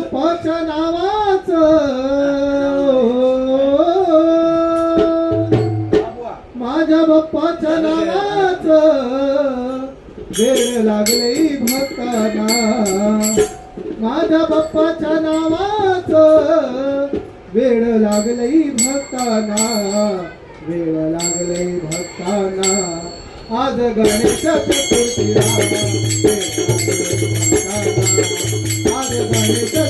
बापाच्या माझ्या बाप्पाच्या नावाच. वेळ लागले भक्ताना. माझ्या बाप्पाच्या नावाच. वेळ लागले भक्ताना. वेळ लागले भक्ताना. आज गणेश चतुर्थीला. आज गणेश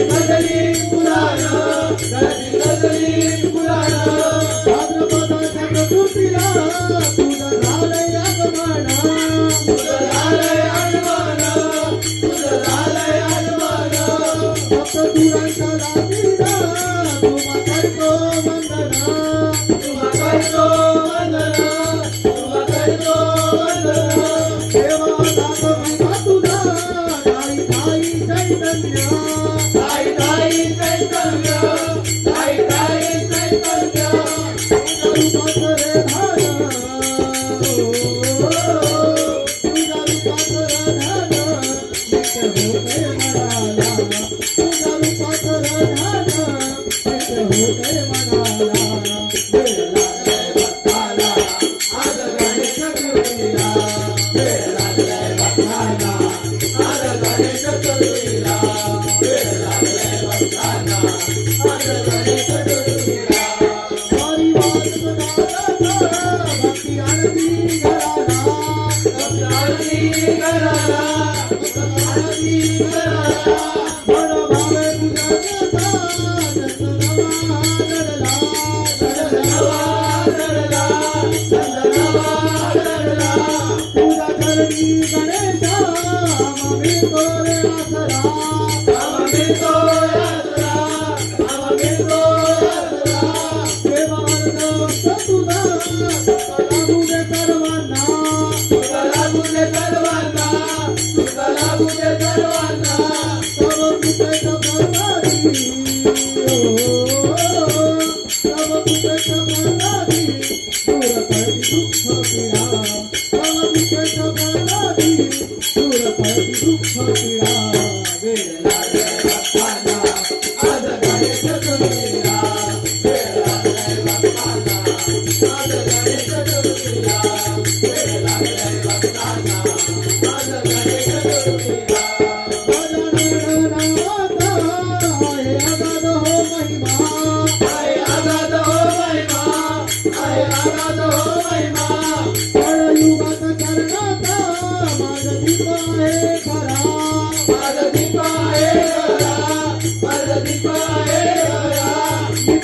गजली गजली फुलाया गजली गजली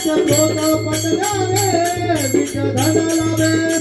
पंडगा रे विजय धन लावे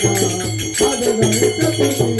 Thank you.